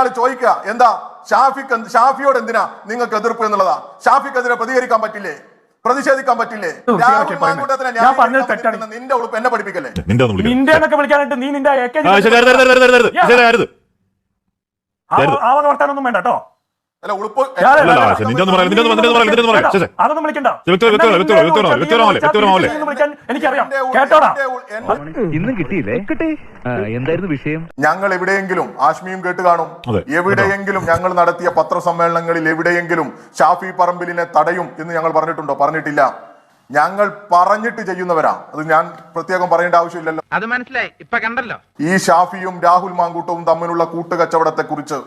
ഇയാൾ ചോദിക്കുക എന്താ? ഷാഫിക്ക് ഷാഫിയോട് എന്തിനാ നിങ്ങൾക്ക് എതിർപ്പ് എന്നുള്ളതാ? ഷാഫിക്കെതിരെ പ്രതികരിക്കാൻ പറ്റില്ലേ? പ്രതിഷേധിക്കാൻ പറ്റില്ലേ? ഞാൻ പറഞ്ഞത് തെറ്റാണ്. നിന്റെ ഉളുപ്പ് എന്നെ പഠിപ്പിക്കല്ലേ? നിന്റെ എന്നൊക്കെ വിളിക്കാനായിട്ട് നീ നിന്റെ AK ആ ശരി അരുത് അരുത് അരുത് അരുത് Yeah. ശരി അരുത് ആ- ആ വക വർത്താനൊന്നും വേണ്ട കേട്ടോ. അതൊന്നും വിളിക്കണ്ട എനിക്കറിയാം. കേട്ടോടാ? ഇന്നും കിട്ടിയില്ലേ? കിട്ടി. എന്തായിരുന്നു വിഷയം? ഞങ്ങൾ എവിടെയെങ്കിലും ആശ്മിയും കേട്ട് കാണും. എവിടെയെങ്കിലും ഞങ്ങൾ നടത്തിയ പത്രസമ്മേളനങ്ങളിൽ എവിടെയെങ്കിലും ഷാഫി പറമ്പിലിനെ തടയും എന്ന് ഞങ്ങൾ പറഞ്ഞിട്ടുണ്ടോ? പറഞ്ഞിട്ടില്ല. ഞങ്ങൾ പറഞ്ഞിട്ട് ചെയ്യുന്നവരാ. അത് ഞാൻ പ്രത്യേകം പറയേണ്ട ആവശ്യമില്ലല്ലോ. അത് മനസ്സിലായി. ഇപ്പൊ കണ്ടല്ലോ. ഈ ഷാഫിയും രാഹുൽ മാങ്കൂട്ടവും തമ്മിലുള്ള കൂട്ടുകച്ചവടത്തെ കുറിച്ച്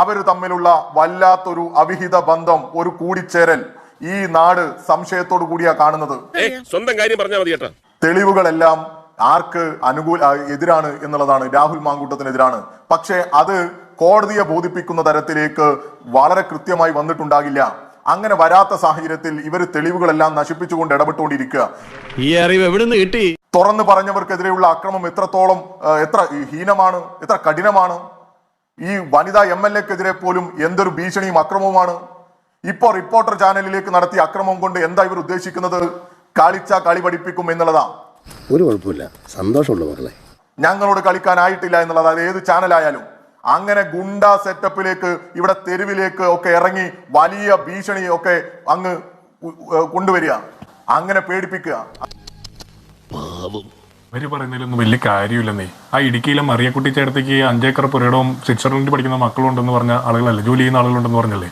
അവർ തമ്മിലുള്ള വല്ലാത്തൊരു അവിഹിത ബന്ധം ഒരു കൂടിച്ചേരൽ ഈ നാട് സംശയത്തോടു കൂടിയാ കാണുന്നത്. സ്വന്തം കാര്യം പറഞ്ഞാൽ മതി കേട്ടോ തെളിവുകളെല്ലാം ആർക്ക് അനുകൂല എതിരാണ് എന്നുള്ളതാണ്. രാഹുൽ മാങ്കൂട്ടത്തിനെതിരാണ്. പക്ഷേ അത് കോടതിയെ ബോധിപ്പിക്കുന്ന തരത്തിലേക്ക് വളരെ കൃത്യമായി വന്നിട്ടുണ്ടാകില്ല. അങ്ങനെ വരാത്ത സാഹചര്യത്തിൽ ഇവർ തെളിവുകളെല്ലാം നശിപ്പിച്ചുകൊണ്ട് ഇടപെട്ടുകൊണ്ടിരിക്കുക. ഈ അറിവ് എവിടുന്ന് കിട്ടി? തുറന്നു പറഞ്ഞവർക്കെതിരെയുള്ള അക്രമം എത്രത്തോളം എത്ര ഹീനമാണ് എത്ര കഠിനമാണ് ഈ വനിതാ എം എൽ എക്കെതിരെ പോലും എന്തൊരു ഭീഷണിയും അക്രമവുമാണ്? ഇപ്പോൾ റിപ്പോർട്ടർ ചാനലിലേക്ക് നടത്തിയ അക്രമം കൊണ്ട് എന്താ ഇവർ ഉദ്ദേശിക്കുന്നത്? കളിച്ച കളി പഠിപ്പിക്കും എന്നുള്ളതാ. ഒരു കുഴപ്പമില്ല. സന്തോഷമുള്ള മക്കളെ. ഞങ്ങളോട് കളിക്കാനായിട്ടില്ല എന്നുള്ളത്. അത് ഏത് ചാനലായാലും. അങ്ങനെ ഗുണ്ട സെറ്റപ്പിലേക്ക് ഇവിടെ തെരുവിലേക്ക് ഒക്കെ ഇറങ്ങി വലിയ ഭീഷണി ഒക്കെ അങ്ങ് കൊണ്ടുവരിക. അങ്ങനെ പേടിപ്പിക്കുക. അവർ പറയുന്നതിലൊന്നും വലിയ കാര്യമില്ലെന്നേ ആ ഇടുക്കിയിലെ മറിയക്കുട്ടി ചേട്ടത്തേക്ക് അഞ്ചേക്കർ പുരയിടവും സ്വിറ്റ്സർലൻഡിൽ പഠിക്കുന്ന മക്കളുണ്ടെന്ന് പറഞ്ഞ ആളുകളല്ലേ? ജോലി ചെയ്യുന്ന ആളുകളുണ്ടെന്ന് പറഞ്ഞല്ലേ?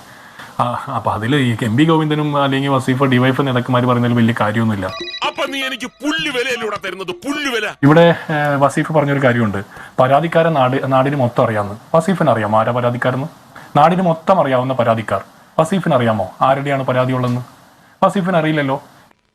ആ അപ്പൊ അതിൽ ഈ എം പി ഗോവിന്ദനും അല്ലെങ്കിൽ വസീഫ ഡിവൈഫ് നേതാക്കന്മാർ പറയുന്നതിൽ വലിയ കാര്യമൊന്നുമില്ല. അപ്പൊ നീ എനിക്ക് തരുന്നത്? പുല്ല് വില. ഇവിടെ വസീഫ് പറഞ്ഞൊരു കാര്യമുണ്ട്. പരാതിക്കാരെ നാട് നാടിന് മൊത്തം അറിയാമെന്ന് വസീഫിന് അറിയാമോ ആരാ പരാതിക്കാരെന്ന്? നാടിന് മൊത്തം അറിയാവുന്ന പരാതിക്കാർ. വസീഫിന് അറിയാമോ? ആരുടെയാണ് പരാതി ഉള്ളതെന്ന് വസീഫിന് അറിയില്ലല്ലോ.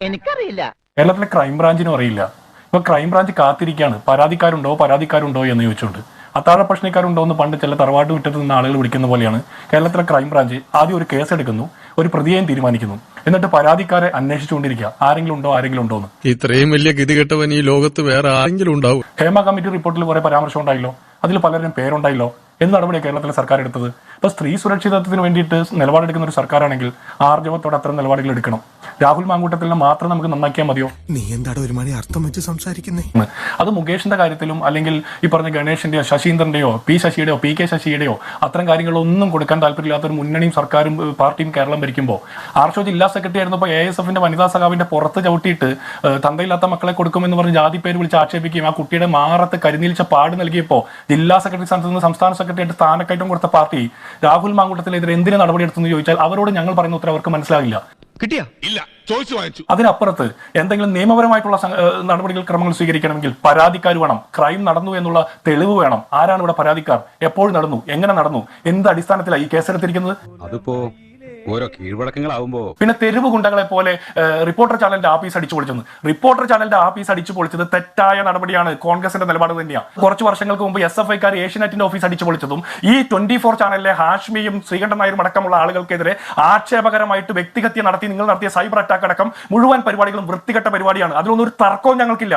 എനിക്കറിയില്ല. കേരളത്തിലെ ക്രൈംബ്രാഞ്ചിനും അറിയില്ല. ഇപ്പൊ ക്രൈംബ്രാഞ്ച് കാത്തിരിക്കുകയാണ്. പരാതിക്കാരുണ്ടോ? പരാതിക്കാരുണ്ടോ എന്ന് ചോദിച്ചുകൊണ്ട്. അത്താഴ പ്രശ്നക്കാരുണ്ടോ എന്ന് പണ്ട് ചില തറവാട്ട് വിറ്റത്ത് നിന്ന് ആളുകൾ വിളിക്കുന്ന പോലെയാണ് കേരളത്തിലെ ക്രൈംബ്രാഞ്ച് ആദ്യം ഒരു കേസ് എടുക്കുന്നു ഒരു പ്രതിയെയും തീരുമാനിക്കുന്നു. എന്നിട്ട് പരാതിക്കാരെ അന്വേഷിച്ചുകൊണ്ടിരിക്കുക. ആരെങ്കിലും ഉണ്ടോ? ആരെങ്കിലും ഉണ്ടോ എന്ന്. ഇത്രയും വലിയ ഗതികെട്ടവൻ ഈ ലോകത്ത് വേറെ ആരെങ്കിലും ഉണ്ടാവും. ഹേമ കമ്മിറ്റി റിപ്പോർട്ടിൽ കുറെ പരാമർശം ഉണ്ടായില്ലോ. അതിൽ പലരും പേരുണ്ടായില്ലോ. എന്ത് നടപടിയാണ് കേരളത്തിലെ സർക്കാർ എടുത്തത്? ഇപ്പൊ സ്ത്രീ സുരക്ഷിതത്വത്തിന് വേണ്ടിയിട്ട് നിലപാടെടുക്കുന്ന ഒരു സർക്കാരാണെങ്കിൽ ആർജവത്തോടെ അത്തരം നിലപാടുകൾ എടുക്കണം. രാഹുൽ മാങ്കൂട്ടത്തിൽ മാത്രം നമുക്ക് നന്നാക്കിയാൽ മതിയോ? നീ എന്താടാ ഒരു മണി അർത്ഥം വെച്ച് സംസാരിക്കുന്നേ? അത് മുകേഷിന്റെ കാര്യത്തിലും അല്ലെങ്കിൽ ഈ പറഞ്ഞ ഗണേഷിന്റെയോ ശശീന്ദ്രന്റെയോ പി ശശിയുടെയോ പി കെ ശശിയുടെയോ അത്തരം കാര്യങ്ങളൊന്നും കൊടുക്കാൻ താല്പര്യമില്ലാത്ത ഒരു മുന്നണിയും സർക്കാരും പാർട്ടിയും കേരളം ഭരിക്കുമ്പോൾ ആർഷോ ജില്ലാ സെക്രട്ടറി ആയിരുന്നപ്പോൾ എ എസ് എഫിന്റെ വനിതാ സഖാവിന്റെ പുറത്ത് ചവിട്ടിയിട്ട് തന്തയില്ലാത്ത മക്കളെ കൊടുക്കുമെന്ന് പറഞ്ഞ് ജാതി പേര് വിളിച്ച് ആക്ഷേപിക്കുകയും ആ കുട്ടിയുടെ മാറത്ത് കരിനീലിച്ച പാട് നൽകിയപ്പോൾ ജില്ലാ സെക്രട്ടറി സ്ഥാനത്ത് നിന്ന് സംസ്ഥാന സെക്രട്ടറി ആയിട്ട് സ്ഥാനക്കയറ്റം കൊടുത്ത പാർട്ടി രാഹുൽ മാങ്കൂട്ടത്തിനെതിരെ എന്തിനു നടപടി നടപടിയെടുത്തെന്ന് ചോദിച്ചാൽ അവരോട് ഞങ്ങൾ പറയുന്ന ഉത്തരം അവർക്ക് മനസ്സിലാകില്ല. കിട്ടിയാ? ഇല്ല ചോദിച്ചു വാങ്ങിച്ചു. അതിനപ്പുറത്ത് എന്തെങ്കിലും നിയമപരമായിട്ടുള്ള നടപടികൾ ക്രമങ്ങൾ സ്വീകരിക്കണമെങ്കിൽ പരാതിക്കാർ വേണം. ക്രൈം നടന്നു എന്നുള്ള തെളിവ് വേണം. ആരാണ് ഇവിടെ പരാതിക്കാർ? എപ്പോൾ നടന്നു? എങ്ങനെ നടന്നു? എന്ത് അടിസ്ഥാനത്തിലാണ് ഈ കേസെടുത്തിരിക്കുന്നത്? അതിപ്പോ ഓരോ കീഴ്വഴക്കങ്ങളാവുമ്പോ പിന്നെ തെരുവ് ഗുണ്ടകളെ പോലെ റിപ്പോർട്ടർ ചാനലിന്റെ ആഫീസ് അടിച്ചു പൊളിച്ചെന്ന്. റിപ്പോർട്ടർ ചാനലിന്റെ ആഫീസ് അടിച്ചു പൊളിച്ചത് തെറ്റായ നടപടിയാണ്. കോൺഗ്രസിന്റെ നിലപാട് തന്നെയാണ് കുറച്ച് വർഷങ്ങൾക്ക് മുമ്പ് എസ് എഫ് ഐക്കാർ ഏഷ്യനെറ്റിന്റെ ഓഫീസ് അടിച്ചു പൊളിച്ചതും ഈ ട്വന്റി ഫോർ ചാനലിലെ ഹാഷ്മിയും ശ്രീകണ്ഠൻ നായരും അടക്കമുള്ള ആളുകൾക്കെതിരെ ആക്ഷേപകരമായിട്ട് വ്യക്തിഹത്യ നടത്തി നിങ്ങൾ നടത്തിയ സൈബർ അറ്റാക്ക് അടക്കം മുഴുവൻ പരിപാടികളും വൃത്തികെട്ട പരിപാടിയാണ്. അതിലൊന്നും ഒരു തർക്കവും ഞങ്ങൾക്കില്ല.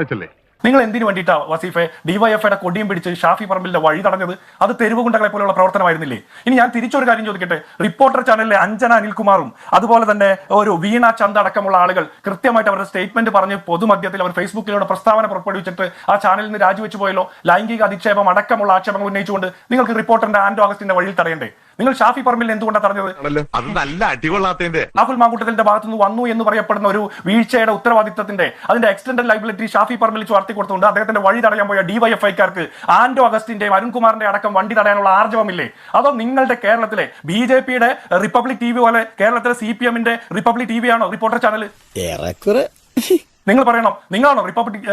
വെച്ചല്ലേ? നിങ്ങൾ എന്തിനു വേണ്ടിയിട്ടാ വസീഫെ ഡിവൈഎഫ്ഐയുടെ കൊടിയും പിടിച്ച് ഷാഫി പറമ്പിലിന്റെ വഴി തടഞ്ഞത്? അത് തെരുവുകുണ്ടകളെ പോലെയുള്ള പ്രവർത്തനമായിരുന്നില്ലേ? ഇനി ഞാൻ തിരിച്ചൊരു കാര്യം ചോദിക്കട്ടെ? റിപ്പോർട്ടർ ചാനലിലെ അഞ്ജന അനിൽകുമാറും അതുപോലെ തന്നെ ഒരു വീണ ചന്ദ അടക്കമുള്ള ആളുകൾ കൃത്യമായിട്ട് അവരുടെ സ്റ്റേറ്റ്മെന്റ് പറഞ്ഞ് പൊതുമധ്യത്തിൽ അവർ ഫേസ്ബുക്കിലൂടെ പ്രസ്താവന പുറപ്പെടുവിച്ചിട്ട് ആ ചാനലിൽ നിന്ന് രാജിവെച്ചു പോയല്ലോ. ലൈംഗിക അധിക്ഷേപം അടക്കമുള്ള ആക്ഷേപങ്ങൾ ഉന്നയിച്ചുകൊണ്ട് നിങ്ങൾക്ക് റിപ്പോർട്ടറിന്റെ ആൻഡോ ഓഗസ്റ്റിന്റെ വഴിയിൽ തടയണ്ടേ? നിങ്ങൾ ഷാഫി പറമ്പിൽ എന്തുകൊണ്ടാണ് തടഞ്ഞത്? അത് നല്ല അടികൊള്ളാത്തതിന്റെ. രാഹുൽ മാങ്കൂട്ടത്തിന്റെ ഭാഗത്തു നിന്ന് വന്നു എന്ന് പറയപ്പെടുന്ന ഒരു വീഴ്ചയുടെ ഉത്തരവാദിത്തത്തിന്റെ അതിന്റെ എക്സ്റ്റൻഡ് ലൈബിലിറ്റി ഷാഫി പറമ്പിൽ ചുവർത്തി കൊടുത്തുകൊണ്ട് അദ്ദേഹത്തിന്റെ വഴി തടയാൻ പോയ ഡിവൈഎഫ്ഐക്കാർക്ക് ആന്റോ അഗസ്റ്റിന്റെയും അരുൺകുമാറിന്റെ അടക്കം വണ്ടി തടയാനുള്ള ആർജവമില്ലേ? അതോ നിങ്ങളുടെ കേരളത്തിലെ ബി ജെ പിയുടെ റിപ്പബ്ലിക് ടി വി പോലെ കേരളത്തിലെ സി പി എമ്മിന്റെ റിപ്പബ്ലിക് ടി വി ആണോ? റിപ്പോർട്ടർ ചാനൽ ഏറെക്കുറെ. നിങ്ങൾ പറയണം നിങ്ങളാണോ റിപ്പബ്ലിക്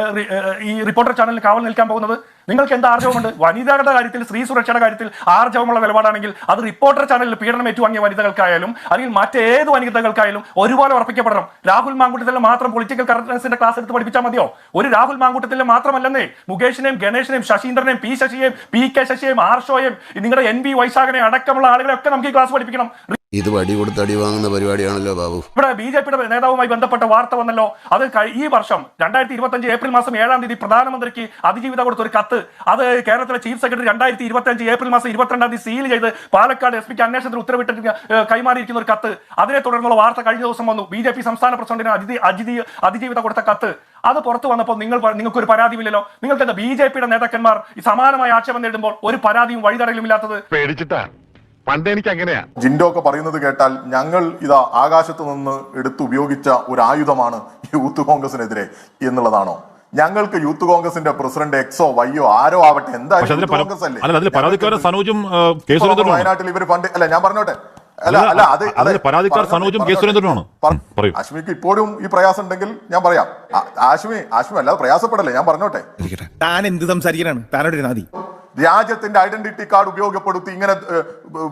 ഈ റിപ്പോർട്ടർ ചാനലിൽ കാവൽ നിൽക്കാൻ പോകുന്നത്? നിങ്ങൾക്ക് എന്ത് ആർജവമുണ്ട്? വനിതകളുടെ കാര്യത്തിൽ സ്ത്രീ സുരക്ഷയുടെ കാര്യത്തിൽ ആർജവമുള്ള നിലപാടാണെങ്കിൽ അത് റിപ്പോർട്ടർ ചാനലിൽ പീഡനം ഏറ്റുവാങ്ങിയ വനിതകൾക്കായാലും അല്ലെങ്കിൽ മറ്റേത് വനിതകൾക്കായാലും ഒരുപോലെ ഉറപ്പിക്കപ്പെടണം. രാഹുൽ മാങ്കൂട്ടത്തിൽ മാത്രം പൊളിറ്റിക്കൽ കറക്റ്റ്നസിന്റെ ക്ലാസ് എടുത്ത് പഠിപ്പിച്ചാൽ മതിയോ? ഒരു രാഹുൽ മാങ്കൂട്ടത്തിൽ മാത്രമല്ലെന്നേ മുകേഷിനെയും ഗണേഷിനെയും ശശീന്ദ്രനെയും പി ശശിയെയും പി കെ ശശിയെയും ആർഷോയും നിങ്ങളുടെ എൻ വി വൈശാഖനെ അടക്കമുള്ള ആളുകളെ ഒക്കെ നമുക്ക് ഈ ക്ലാസ് പഠിപ്പിക്കണം. ഇത് വടി കൊടുത്തടി അടി വാങ്ങുന്ന പരിപാടിയാണല്ലോ ബാബു. ഇവിടെ ബി ജെ പിയുടെ നേതാവുമായി ബന്ധപ്പെട്ട വാർത്ത വന്നല്ലോ. അത് ഈ വർഷം രണ്ടായിരത്തി ഇരുപത്തി അഞ്ച് ഏപ്രിൽ മാസം ഏഴാം തീയതി പ്രധാനമന്ത്രിക്ക് അതിജീവിത കൊടുത്ത ഒരു കത്ത്. അത് കേരളത്തിലെ ചീഫ് സെക്രട്ടറി രണ്ടായിരത്തി ഇരുപത്തി അഞ്ച് ഏപ്രിൽ മാസം ഇരുപത്തിരണ്ടാം തീയതി സീൽ ചെയ്ത് പാലക്കാട് എസ് പിക്ക് അന്വേഷണത്തിന് ഉത്തരവിട്ടിട്ട് ഏഹ്, കൈമാറിയിരിക്കുന്ന ഒരു കത്ത്. അതിനെ തുടർന്നുള്ള വാർത്ത കഴിഞ്ഞ ദിവസം വന്നു. ബി ജെ പി സംസ്ഥാന പ്രസിഡന്റിന് അതിഥി അതിജീ അതിജീവിത കൊടുത്ത കത്ത്. അത് പുറത്തു വന്നപ്പോൾ നിങ്ങൾ നിങ്ങൾക്കൊരു നിങ്ങൾക്ക് ഒരു പരാതിയുമില്ലല്ലോ. നിങ്ങൾക്ക് എന്താ ബി ജെ പിയുടെ നേതാക്കന്മാർ സമാനമായ ആക്ഷേപം നേടുമ്പോൾ ഒരു പരാതിയും വഴിതടയിലും ഇല്ലാത്തത് പേടിച്ചിട്ടാ? പണ്ട് എനിക്ക് അങ്ങനെയാ. ജിൻഡോ ഒക്കെ പറയുന്നത് കേട്ടാൽ ഞങ്ങൾ ഇതാ ആകാശത്ത് നിന്ന് എടുത്ത് ഉപയോഗിച്ച ഒരു ആയുധമാണ് യൂത്ത് കോൺഗ്രസിനെതിരെ എന്നുള്ളതാണോ? ഞങ്ങൾക്ക് യൂത്ത് കോൺഗ്രസിന്റെ പ്രസിഡന്റ് എക്സോ വൈയോ ആരോ ആവട്ടെ എന്താ എന്തായാലും കോൺഗ്രസ് അല്ലേ? വയനാട്ടിൽ ഇവർ പണ്ട് അല്ല ഞാൻ പറഞ്ഞോട്ടെ. പരാതിക്കാർ സനോജും കെ സുരേന്ദ്രനുമാണ്. പറയൂ. ആശ്മിക്ക് ഇപ്പോഴും ഈ പ്രയാസം ഉണ്ടെങ്കിൽ ഞാൻ പറയാം അശ്വി ആശ്മി ആശ്മി അല്ലാതെ പ്രയാസപ്പെടല്ലേ ഞാൻ പറഞ്ഞോട്ടെ താൻ എന്ത് സംസാരിക്കാനാണ് താനോട് രാജ്യത്തിന്റെ ഐഡന്റിറ്റി കാർഡ് ഉപയോഗപ്പെടുത്തി ഇങ്ങനെ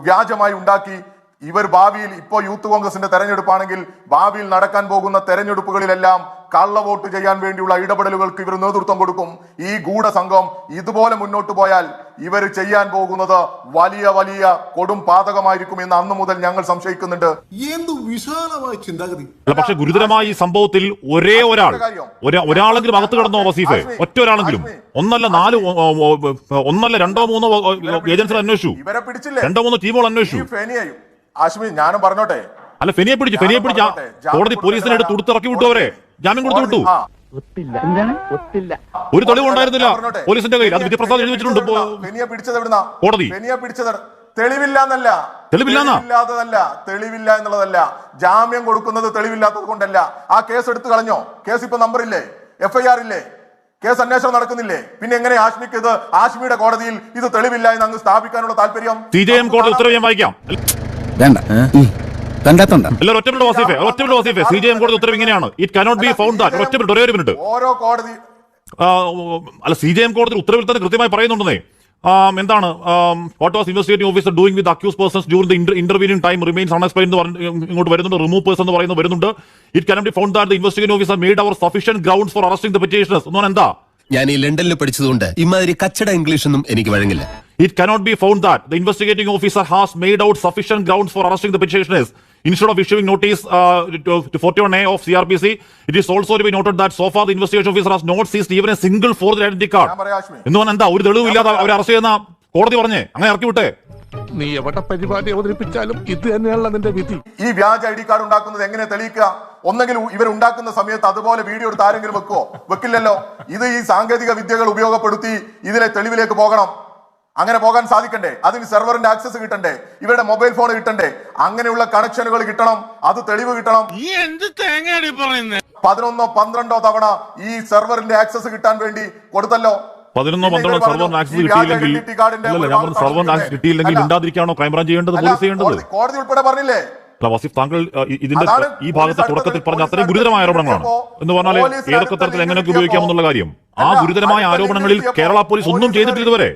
വ്യാജമായി ഉണ്ടാക്കി ഇവർ ഭാവിയിൽ ഇപ്പോ യൂത്ത് കോൺഗ്രസിന്റെ തെരഞ്ഞെടുപ്പാണെങ്കിൽ ഭാവിയിൽ നടക്കാൻ പോകുന്ന തെരഞ്ഞെടുപ്പുകളിലെല്ലാം കള്ളവോട്ട് ചെയ്യാൻ വേണ്ടിയുള്ള ഇടപെടലുകൾക്ക് ഇവർ നേതൃത്വം കൊടുക്കും. ഈ ഗൂഢസംഘം ഇതുപോലെ മുന്നോട്ട് പോയാൽ ഇവർ ചെയ്യാൻ പോകുന്നത് വലിയ വലിയ കൊടും പാതകമായിരിക്കും എന്ന് അന്നു മുതൽ ഞങ്ങൾ സംശയിക്കുന്നുണ്ട്. എന്ത് വിശാലമായ ചിന്താഗതി. പക്ഷെ ഗുരുതരമായ ഈ സംഭവത്തിൽ ഒരേ ഒരാൾ ഒരാളെങ്കിലും അകത്ത് കിടന്നോ വസീഫെ? ഒറ്റ ഒരാളെങ്കിലും. ഒന്നല്ല നാല് ഒന്നല്ല രണ്ടോ മൂന്നോ ഏജൻസികൾ അന്വേഷിച്ചു. ഇവരെ പിടിച്ചില്ലേ രണ്ടോ മൂന്നോ ടീമുകൾ ഈ അന്വേഷിച്ചു ആശ്മി ഞാനും പറഞ്ഞോട്ടെ. അല്ല ഫെനിയെ പിടിച്ചു ഫെനിയെ പിടിച്ച കോടതി ജാമ്യം പോലീസിനെ എടുത്ത് ഉടുത്തിറക്കി വിട്ടു അവരെ. ജാമ്യം കൊടുത്തു വിട്ടു. ഒരു തെളിവ് ഉണ്ടായിരുന്നില്ല. പോലീസിന്റെ കയ്യിൽ. അത് വിധിപ്രസാദ് എഴുതി വെച്ചിട്ടുണ്ട് ഇപ്പോ ഫെനിയെ പിടിച്ചത് എവിടുന്നാ കോടതി. ഫെനിയെ പിടിച്ചത് തെളിവില്ല എന്നല്ല തെളിവില്ലാത്തതല്ല. തെളിവില്ല എന്നുള്ളതല്ല. ജാമ്യം കൊടുക്കുന്നത് തെളിവില്ലാത്തത് കൊണ്ടല്ല. ആ കേസ് എടുത്തു കളഞ്ഞോ? കേസ് ഇപ്പൊ നമ്പർ ഇല്ലേ? എഫ്ഐആർ ഇല്ലേ? കേസ് അന്വേഷണം നടക്കുന്നില്ലേ? പിന്നെ എങ്ങനെ ആശ്മിക്ക് ഇത്? ആശ്മിയുടെ കോടതിയിൽ ഇത് തെളിവില്ല എന്ന് അങ്ങ് സ്ഥാപിക്കാനുള്ള താല്പര്യം? കോടതി ഉത്തരവ് ഞാൻ വായിക്കാം. വേണ്ട. കണ്ടെത്തണ്ട. എല്ലാവരും ഒറ്റ മിനിറ്റ് വസീഫെ ഒറ്റ മിനിറ്റ് വസീഫെ. സി ജെ എം കോടതി ഉത്തരവ് ഇങ്ങനെയാണ്. It cannot be found that ഒറ്റ മിനിറ്റ് ഒരേ ഒരു മിനിറ്റ്. ഓരോ കോടതി അല്ല സി ജെ എം കോടതി ഉത്തരവിൽ തന്നെ കൃത്യമായി പറയുന്നുണ്ടെന്നേ. എന്താണ് what was investigating officer doing with accused persons during the interviewing time remains unexplained എന്ന് ഇങ്ങോട്ട് വരുന്നുണ്ട്. റിമൂവ് പേഴ്സൺ എന്ന് പറയുന്നത് വരുന്നുണ്ട്. It cannot be found that the investigating officer made out sufficient grounds for arresting the petitioners എന്ന് പറഞ്ഞാൽ എന്താ? ഞാൻ ഈ ലണ്ടനിൽ പഠിച്ചതുകൊണ്ട് ഇമാതിരി കച്ചട ഇംഗ്ലീഷൊന്നും എനിക്ക് വഴങ്ങില്ല It cannot be found that the investigating officer has made out sufficient grounds for arresting the petitioners. Instead of issuing notice uh, to, to 41A of CRPC, it is also to be noted that so far the investigation officer has not seized even a single forged identity card. എന്ന് പറഞ്ഞാൽ എന്താ ഒരു തെളിവില്ലാതെ അവരെ arrest ചെയ്യുന്ന കോടതി പറഞ്ഞേ അങ്ങനെ ഇറക്കി വിട്ടേ നീ എവിടെ പരിപാടി അവതരിപ്പിച്ചാലും ഇത് തന്നെയാണല്ലോ നിന്റെ വിധി. ഈ വ്യാജ ഐ ഡി കാർഡ് ഉണ്ടാക്കുന്നത് എങ്ങനെ തെളിയിക്കുക? ഒന്നെങ്കിൽ ഇവർ ഉണ്ടാക്കുന്ന സമയത്ത് അതുപോലെ വീഡിയോ എടുത്ത് ആരെങ്കിലും വെക്കുവോ? വെക്കില്ലല്ലോ. ഇത് ഈ സാങ്കേതിക വിദ്യകൾ ഉപയോഗപ്പെടുത്തി ഇതിലെ തെളിവിലേക്ക് പോകണം. അങ്ങനെ പോകാൻ സാധിക്കണ്ടേ? അതിന് സെർവറിന്റെ ആക്സസ് കിട്ടണ്ടേ? ഇവരുടെ മൊബൈൽ ഫോൺ കിട്ടണ്ടേ? അങ്ങനെയുള്ള കണക്ഷനുകൾ കിട്ടണം. അത് തെളിവ് കിട്ടണം. പതിനൊന്നോ പന്ത്രണ്ടോ തവണ ഈ സെർവറിന്റെ ആക്സസ് കിട്ടാൻ വേണ്ടി കൊടുത്തല്ലോ. പതിനൊന്നോ പന്ത്രണ്ടോ സർവർ ആക്സസ് കിട്ടിയില്ലെങ്കിൽ അല്ലല്ല ഞാൻ പറഞ്ഞു സർവർ ആക്സസ് കിട്ടിയില്ലെങ്കിൽ. മിണ്ടാതിരിക്കാണോ ക്രൈംബ്രാഞ്ച് ചെയ്യേണ്ടത് പോലീസ് ചെയ്യേണ്ടത്? കോടതി- ഉൾപ്പെടെ പറഞ്ഞില്ലേ? അല്ല വസീഫ് താങ്കൾ ഇതിന്റെ ഈ ഭാഗത്തെ തുടക്കത്തിൽ പറഞ്ഞ അത്രയും ഗുരുതരമായ ആരോപണങ്ങളാണ്. എന്ന് പറഞ്ഞാൽ ഏതൊക്കെ തരത്തിൽ എങ്ങനെയൊക്കെ ഉപയോഗിക്കാമെന്നുള്ള കാര്യം. ആ ഗുരുതരമായ ആരോപണങ്ങളിൽ കേരള പോലീസ് ഒന്നും ചെയ്തിട്ടില്ല ഇതുവരെ.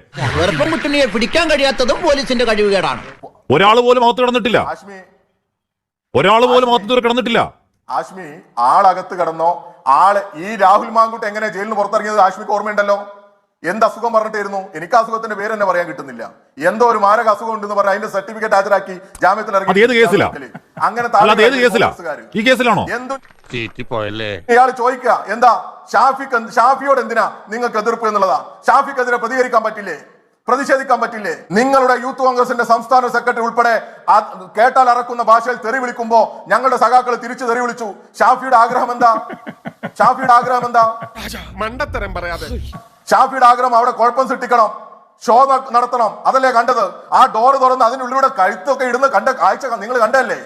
പിടിക്കാൻ കഴിയാത്തതും പോലീസിന്റെ കഴിവുകേടാണ്. ഒരാൾ പോലും അകത്ത് കിടന്നിട്ടില്ല. ഒരാൾ പോലും അകത്ത് ഇതുവരെ കിടന്നിട്ടില്ല. ആശ്മി ആളകത്ത് കിടന്നോ? ആൾ ഈ രാഹുൽ മാങ്കുട്ട് എങ്ങനെ ജയിലിന് പുറത്തിറങ്ങിയത് ആശ്മിക്ക് ഓർമ്മയുണ്ടല്ലോ? എന്ത് അസുഖം പറഞ്ഞിട്ടായിരുന്നു? എനിക്ക് അസുഖത്തിന്റെ പേര് തന്നെ പറയാൻ കിട്ടുന്നില്ല. എന്തോ ഒരു മാരക അസുഖം ഉണ്ടെന്ന് പറഞ്ഞ അതിന്റെ സർട്ടിഫിക്കറ്റ് ഹാജരാക്കി ജാമ്യത്തിൽ അത് ഏത് കേസിലാ? അങ്ങനെ ഇയാൾ ചോദിക്കുക എന്താ? ഷാഫിക്ക് ഷാഫിയോട് എന്തിനാ നിങ്ങൾക്ക് എതിർപ്പ് എന്നുള്ളതാ? ഷാഫിക്കെതിരെ പ്രതികരിക്കാൻ പറ്റില്ലേ? പ്രതിഷേധിക്കാൻ പറ്റില്ലേ? നിങ്ങളുടെ യൂത്ത് കോൺഗ്രസിന്റെ സംസ്ഥാന സെക്രട്ടറി ഉൾപ്പെടെ കേട്ടാൽ അറക്കുന്ന ഭാഷയിൽ തെറി വിളിക്കുമ്പോ ഞങ്ങളുടെ സഖാക്കൾ തിരിച്ചു തെറി വിളിച്ചു. ഷാഫിയുടെ ആഗ്രഹം എന്താ? ഷാഫിയുടെ ആഗ്രഹം എന്താ? മണ്ടത്തരം പറയാതെ. ഷാഫിയുടെ ആഗ്രഹം അവിടെ കുഴപ്പം സൃഷ്ടിക്കണം. ഷോ നടത്തണം. അതല്ലേ കണ്ടത്? ആ ഡോർ തുറന്ന് അതിനുള്ളിലൂടെ കഴുത്തൊക്കെ ഇടുന്ന കണ്ട കാഴ്ച നിങ്ങൾ കണ്ടല്ലേ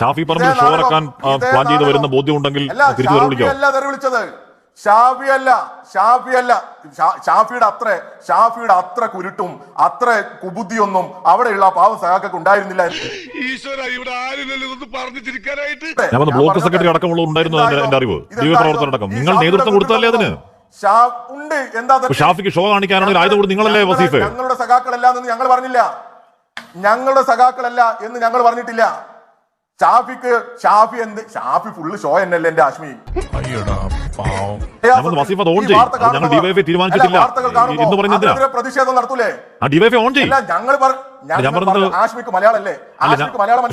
ഷാഫി പറഞ്ഞു ഷോ ഇറക്കാൻ പ്ലാൻ ചെയ്ത് വരുന്ന ബോധ്യം ഉണ്ടെങ്കിൽ അല്ല, തിരിച്ചു തെറി ഷാഫി ഷാഫിയല്ല അല്ല ഷാഫി അല്ല. ഷാഫിയുടെ അത്ര ഷാഫിയുടെ അത്ര കുരുട്ടും അത്ര കുബുദ്ധിയൊന്നും അവിടെയുള്ള പാവ സഹാക്കൾക്ക് ഉണ്ടായിരുന്നില്ല ബ്ലോക്ക് സെക്രട്ടറി അടക്കമുള്ള ഉണ്ടായിരുന്നു എന്റെ അറിവ്. ജീവപ്രവർത്തകർ അടക്കം. നിങ്ങൾ നേതൃത്വം കൊടുത്തല്ലേ അതിന്? ഷാ- ഉണ്ട്. എന്താ ഷാഫിക്ക് ഷോ കാണിക്കാനാണെങ്കിൽ കൂടി നിങ്ങളല്ലേ വസീഫ്? ഞങ്ങളുടെ സഖാക്കളല്ല എന്ന് ഞങ്ങൾ പറഞ്ഞില്ല. ഞങ്ങളുടെ സഖാക്കളല്ല എന്ന് ഞങ്ങൾ പറഞ്ഞിട്ടില്ല. ഷാഫിക്ക് ഷാഫി എന്ത്? ഷാഫി ഫുള്ള് ഷോ എന്നല്ലേ എന്റെ ആശ്മി? പ്രതിഷേധം നടത്തൂലേ? ഞങ്ങൾ ആശ്മിക്ക് മലയാളല്ലേ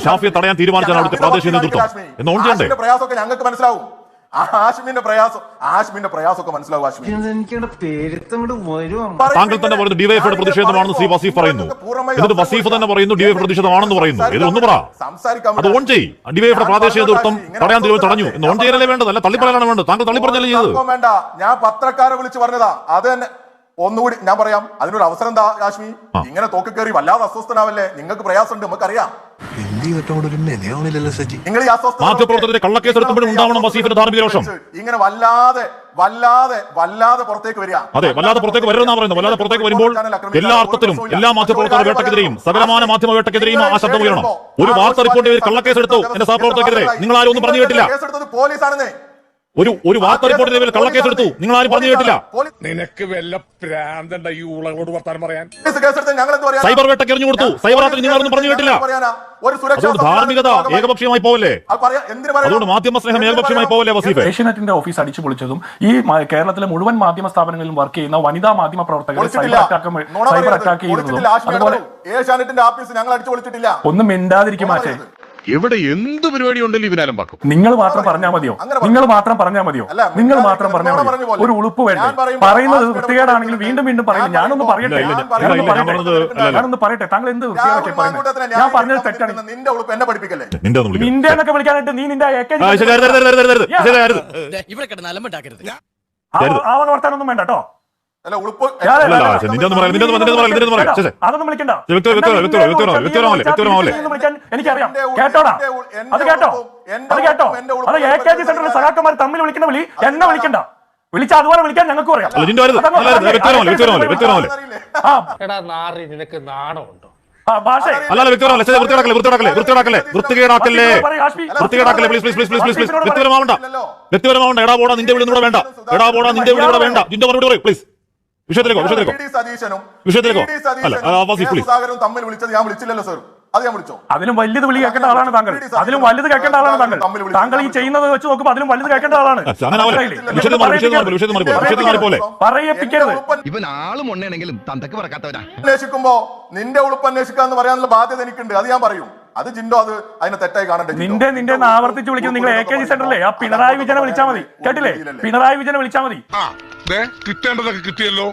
ഷാഫിയെ തടയാൻ തീരുമാനിച്ചാണ് അവിടുത്തെ ഞങ്ങൾ പ്രാദേശിക നേതൃത്വം. പ്രയാസമൊക്കെ ഞങ്ങൾക്ക് മനസ്സിലാവും. ആശ്മിന്റെ പ്രയാസം ആശ്മിന്റെ പ്രയാസമൊക്കെ മനസ്സിലാവും താങ്കൾ തന്നെ പറയുന്നു ഡിവൈഎഫ്ഐയുടെ പ്രതിഷേധമാണെന്ന് ശ്രീ വസീഫ് പറയുന്നു. എന്നിട്ട് വസീഫ് തന്നെ പറയുന്നു ഡിവൈഎഫ് പ്രതിഷേധമാണെന്ന് പറയുന്നു. ഇത് ഒന്ന് പറ. അത് ഓൺ ചെയ് ഡിവൈഎഫ്ഐയുടെ പ്രാദേശിക നേതൃത്വം തടയാൻ തീരുമാനം തടഞ്ഞു. എന്ന് ഓൺ ചെയ്യാനല്ലേ വേണ്ടത്? അല്ല തള്ളിപ്പറയാനാണ് വേണ്ടത്. താങ്കൾ തള്ളിപ്പറഞ്ഞല്ലേ ചെയ്തത്? വേണ്ട. ഞാൻ പത്രക്കാരെ വിളിച്ച് പറഞ്ഞതാ. അത് തന്നെ ഒന്നുകൂടി ഞാൻ പറയാം. അതിനൊരു അവസരം എന്താ കാശ്മി ഇങ്ങനെ തോക്കി കയറി വല്ലാതെ അസ്വസ്ഥനാവല്ലേ? നിങ്ങൾക്ക് പ്രയാസമുണ്ട് നമുക്കറിയാം. മാധ്യമപ്രവർത്തകരെ ഉണ്ടാവണം വസീഫിന്റെ ധാർമ്മിക രോഷം. ഇങ്ങനെ വല്ലാതെ വല്ലാതെ വല്ലാതെ പുറത്തേക്ക് വരിക. അതെ വല്ലാതെ പുറത്തേക്ക് വരരുതെന്നാ പറയുന്നത്. വല്ലാതെ പുറത്തേക്ക് വരുമ്പോൾ എല്ലാ അർത്ഥത്തിലും എല്ലാ മാധ്യമപ്രവർത്തകരുടെ വേട്ടക്കെതിരെയും സകലമാന മാധ്യമ വേട്ടക്കെതിരെയും ആ ശബ്ദം ഉയരണം. ഒരു വാർത്ത റിപ്പോർട്ട് ചെയ്ത് കള്ളക്കേസ് എടുത്തു എന്റെ സഹപ്രവർത്തകരെതിരെ നിങ്ങൾ ആരും ഒന്നും പറഞ്ഞു കേട്ടില്ല പോലീസാണെന്നേ. ഒരു ഒരു വാർത്ത റിപ്പോർട്ട് ചെയ്ത കള്ളക്കേസ് എടുത്തു. നിങ്ങൾ ആരും പറഞ്ഞു കേട്ടില്ല. നിനക്ക് വല്ല പ്രാന്തണ്ട ഈ ഉളകളോട് വർത്താനം പറയാൻ? സൈബർ വേട്ടയ്ക്ക് എറിഞ്ഞു കൊടുത്തു. സൈബർ ആക്രമണം നിങ്ങൾ ആരും പറഞ്ഞു കേട്ടില്ല. ഒരു സുരക്ഷാ അതുകൊണ്ട് ധാർമ്മികത ഏകപക്ഷീയമായി പോവല്ലേ? അത് പറയാ എന്തിനു പറയാ അതുകൊണ്ട് മാധ്യമ സ്നേഹം ഏകപക്ഷീയമായി പോവല്ലേ വസീഫ്? ഏഷ്യനെറ്റിന്റെ ഓഫീസ് അടിച്ചു പൊളിച്ചതും ഈ കേരളത്തിലെ മുഴുവൻ മാധ്യമ സ്ഥാപനങ്ങളിലും വർക്ക് ചെയ്യുന്ന വനിതാ മാധ്യമ പ്രവർത്തകർ സൈബർ. Attack cyber. അറ്റാക്ക് ചെയ്യുന്നതും അതുപോലെ ഏഷ്യാനെറ്റിന്റെ ഓഫീസ് ഞങ്ങൾ അടിച്ചു പൊളിച്ചിട്ടില്ല. ഒന്നും മിണ്ടാതിരിക്കും മാറ്റേ. ഇവിടെ എന്ത് പരിപാടി ഉണ്ടല്ലോ ഇവനാലും പാക്കും. നിങ്ങൾ മാത്രം പറഞ്ഞാൽ മതിയോ? നിങ്ങൾ മാത്രം പറഞ്ഞാൽ മതിയോ? നിങ്ങൾ മാത്രം പറഞ്ഞാൽ മതിയോ? പറഞ്ഞ ഒരു ഉളുപ്പ് വേണ്ട? പറയുന്നത് വൃത്തികേടാണെങ്കിലും വീണ്ടും വീണ്ടും പറയുന്നത് ഞാൻ ഞാനൊന്ന് പറയട്ടെ. ഞാനൊന്ന് പറയട്ടെ. താങ്കൾ എന്ത് ഞാൻ പറഞ്ഞത് തെറ്റാണ്. നിന്റെ ഉളുപ്പ് എന്നെ പഠിപ്പിക്കല്ലേ? നിന്റെ എന്നൊക്കെ വിളിക്കാനായിട്ട് നീ നിന്റെ. ഇവിടെ കിടന്ന് അലമ്പുണ്ടാക്കരുത്. അരുത്. ആ വർത്താനൊന്നും വേണ്ട കേട്ടോ. അതൊന്നും വിളിക്കണ്ട. എനിക്കറിയാം. കേട്ടോടാ? അത് കേട്ടോ? അത് കേട്ടോ? ഉളുപ്പും, എന്റെ ഉളുപ്പും അത് എ കെ ജി സെന്ററിലെ സഖാക്കന്മാർ തമ്മിൽ വിളിക്കുന്ന വിളി എന്നെ വിളിക്കണ്ട. വിളിച്ച അതുപോലെ വിളിക്കാൻ ഞങ്ങൾക്കും അറിയാം. നിനക്ക് നാണമുണ്ടോ? ആ, ഭാഷേ അല്ല അല്ല വ്യക്തിപരമല്ലേ ശരി, വൃത്തികേടാക്കല്ലേ വൃത്തികേടാക്കല്ലേ വൃത്തികേടാക്കല്ലേ വൃത്തികേടാക്കല്ലേ. പറയ്, വൃത്തികേടാക്കല്ലേ please please please please please വസീഫിനോട് വ്യക്തിപരമാവണ്ട വ്യക്തിപരമാവണ്ട എടാ പോടാ നിന്റെ വിളി ഇവിടെ വേണ്ട. എടാ പോടാ നിന്റെ വിളി ഇവിടെ വേണ്ട ജിന്റെ മറുപടി പറയും പ്ലീസ് വിഷയത്തിലേക്കോ വിഷയത്തിലേക്കോ വിഷയത്തിലേക്കോ? അല്ല. സുധാകരനും തമ്മിൽ വിളിച്ചത് ഞാൻ വിളിച്ചില്ലല്ലോ സർ അത് ഞാൻ വിളിച്ചോ? അതിലും വലുത് വിളി കേൾക്കേണ്ട ആളാണ് താങ്കൾ. അതിലും വലുത് കേൾക്കേണ്ട ആളാണ് താങ്കൾ. താങ്കൾ ഈ ചെയ്യുന്നത് വെച്ച് നോക്കുമ്പോൾ അതിലും വലുത് കേൾക്കേണ്ട ആളാണ്. അങ്ങനെ ആവല്ലേ വിഷയത്തിൽ മാറി വിഷയത്തിൽ മാറി വിഷയത്തിൽ വിഷയത്തിൽ മാറി പോലെ. പറയിപ്പിക്കരുത്. ഇവൻ ആളും ഉണ്ടെങ്കിലും തന്തക്ക് പറക്കാത്തവരാ അന്വേഷിക്കുമ്പോ നിന്റെ ഉളുപ്പ് അന്വേഷിക്കാന്ന് പറയാനുള്ള ബാധ്യത എനിക്കുണ്ട്. അത് ഞാൻ പറയും. അത് ജിൻഡോ അത് അതിനെ തെറ്റായി കാണട്ടെ? നിന്റെ നിന്റെ എന്ന് ആവർത്തിച്ച് വിളിക്കുന്നു നിങ്ങൾ എ കെ ജി സെന്ററിലെ ആ പിണറായി വിജയനെ വിളിച്ചാൽ മതി. കേട്ടില്ലേ? പിണറായി വിജയനെ വിളിച്ചാൽ മതി. കിട്ടേണ്ടതൊക്കെ കിട്ടിയല്ലോ.